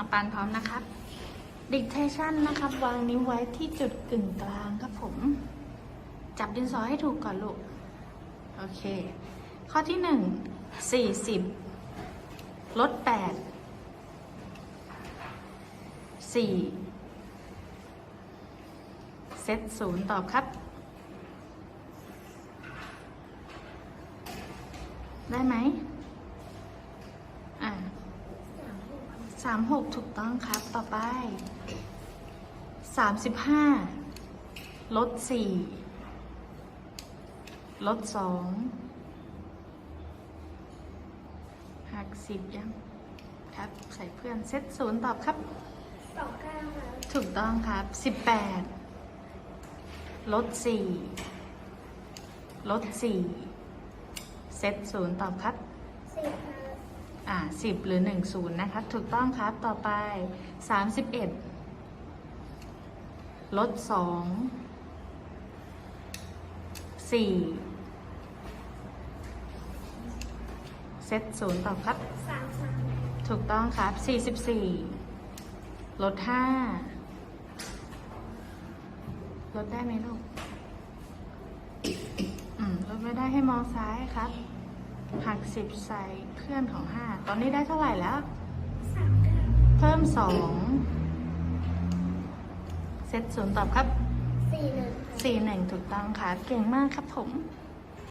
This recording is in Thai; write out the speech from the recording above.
น้องปานพร้อมนะครับ dictation นะครับ วางนิ้วไว้ที่จุดกึ่งกลางครับผม จับดินสอให้ถูกก่อนลูก โอเค ข้อที่หนึ่งสี่สิบลดแปดสี่เซตศูนย์ตอบครับ ได้ไหมอ่า สามหกถูกต้องครับ ต่อไปสามสิบห้าลดสี่ลดสองหักสิบยังครับ ใส่เพื่อนเซตศูนย์ตอบครับสองเก้าค่ะถูกต้องครับสิบแปดลดสี่ลดสี่เซตศูนย์ตอบครับสิบค่ะ อ่าสิบหรือหนึ่งศูนย์นะครับถูกต้องครับต่อไปสามสิบเอ็ดลดสองสี่เซตศูนย์ตอบครับ สามสามถูกต้องครับสี่สิบสี่ลดห้าลดได้ไหมลูก อืมลดไม่ได้ให้มองซ้ายครับ หักสิบใส่เพื่อนของห้าตอนนี้ได้เท่าไหร่แล้ว สามเก้าเพิ่มสองเซตศูนย์ตอบครับสี่หนึ่งค่ะสี่หนึ่งถูกต้องครับเก่งมากครับผมส